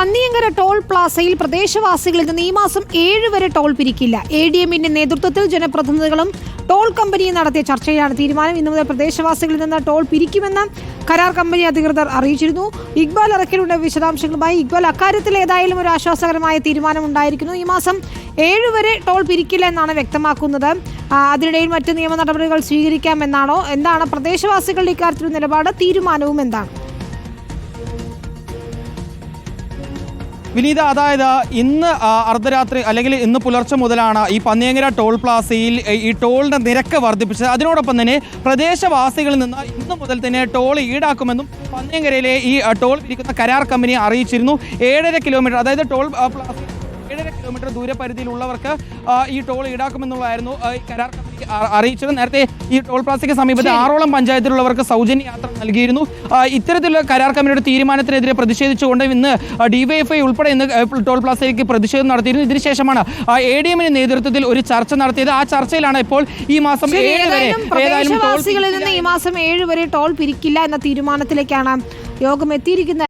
Panniyankara toll പ്ലാസയിൽ പ്രദേശവാസികളിൽ നിന്ന് ഈ മാസം ഏഴ് വരെ ടോൾ പിരിക്കില്ല. എ ഡി എമ്മിന്റെ നേതൃത്വത്തിൽ ജനപ്രതിനിധികളും ടോൾ കമ്പനിയും നടത്തിയ ചർച്ചയിലാണ് തീരുമാനം. ഇന്നു മുതൽ പ്രദേശവാസികളിൽ നിന്ന് ടോൾ പിരിക്കുമെന്ന് കരാർ കമ്പനി അധികൃതർ അറിയിച്ചിരുന്നു. ഇക്ബാൽ ഇറക്കലുണ്ട് വിശദാംശങ്ങളുമായി ഇക്ബാൽ അക്കാര്യത്തിൽ ഏതായാലും ഒരു ആശ്വാസകരമായ തീരുമാനം ഉണ്ടായിരിക്കുന്നു. ഈ മാസം ഏഴ് വരെ ടോൾ പിരിക്കില്ല എന്നാണ് വ്യക്തമാക്കുന്നത്. അതിനിടയിൽ മറ്റ് നിയമ നടപടികൾ സ്വീകരിക്കാമെന്നാണോ? എന്താണ് പ്രദേശവാസികളുടെ ഇക്കാര്യത്തിലുള്ള നിലപാട്? തീരുമാനവും എന്താണ്? വിനീത അതായത് ഇന്ന് അർദ്ധരാത്രി അല്ലെങ്കിൽ ഇന്ന് പുലർച്ചെ മുതലാണ് ഈ പന്നിയങ്കര ടോൾ പ്ലാസയിൽ ഈ ടോളിന്റെ നിരക്ക് വർദ്ധിപ്പിച്ചത്. അതിനോടൊപ്പം തന്നെ പ്രദേശവാസികളിൽ നിന്ന് ഇന്ന് മുതൽ തന്നെ ടോൾ ഈടാക്കുമെന്നും പന്നിയങ്കരയിലെ ഈ ടോൾ വിരിക്കുന്ന കരാർ കമ്പനി അറിയിച്ചിരുന്നു. ഏഴര കിലോമീറ്റർ അതായത് ടോൾ പ്ലാസ് ഏഴര കിലോമീറ്റർ ദൂരപരിധിയിലുള്ളവർക്ക് ഈ ടോൾ ഈടാക്കുമെന്നുള്ളതായിരുന്നു കരാർ കമ്പനി അറിയിച്ചത് നേരത്തെ ഈ ടോൾ പ്ലാസയ്ക്ക് സമീപത്തെ ആറോളം പഞ്ചായത്തിലുള്ളവർക്ക് സൗജന്യ യാത്ര നൽകിയിരുന്നു. ഇത്തരത്തിലുള്ള കരാർ കമ്പനിയുടെ തീരുമാനത്തിനെതിരെ പ്രതിഷേധിച്ചുകൊണ്ട് ഇന്ന് ഡിവൈഎഫ്ഐ ഉൾപ്പെടെ ഇന്ന് ടോൾ പ്ലാസയ്ക്ക് പ്രതിഷേധം നടത്തിയിരുന്നു. ഇതിനുശേഷമാണ് എ ഡി എമ്മിന് നേതൃത്വത്തിൽ ഒരു ചർച്ച നടത്തിയത്. ആ ചർച്ചയിലാണ് ഇപ്പോൾ ഈ മാസം ഏഴ് വരെ ഏതായാലും നിന്ന് ഈ മാസം ഏഴ് വരെ ടോൾ പിരിക്കില്ല എന്ന തീരുമാനത്തിലേക്കാണ് യോഗം എത്തിയിരിക്കുന്നത്.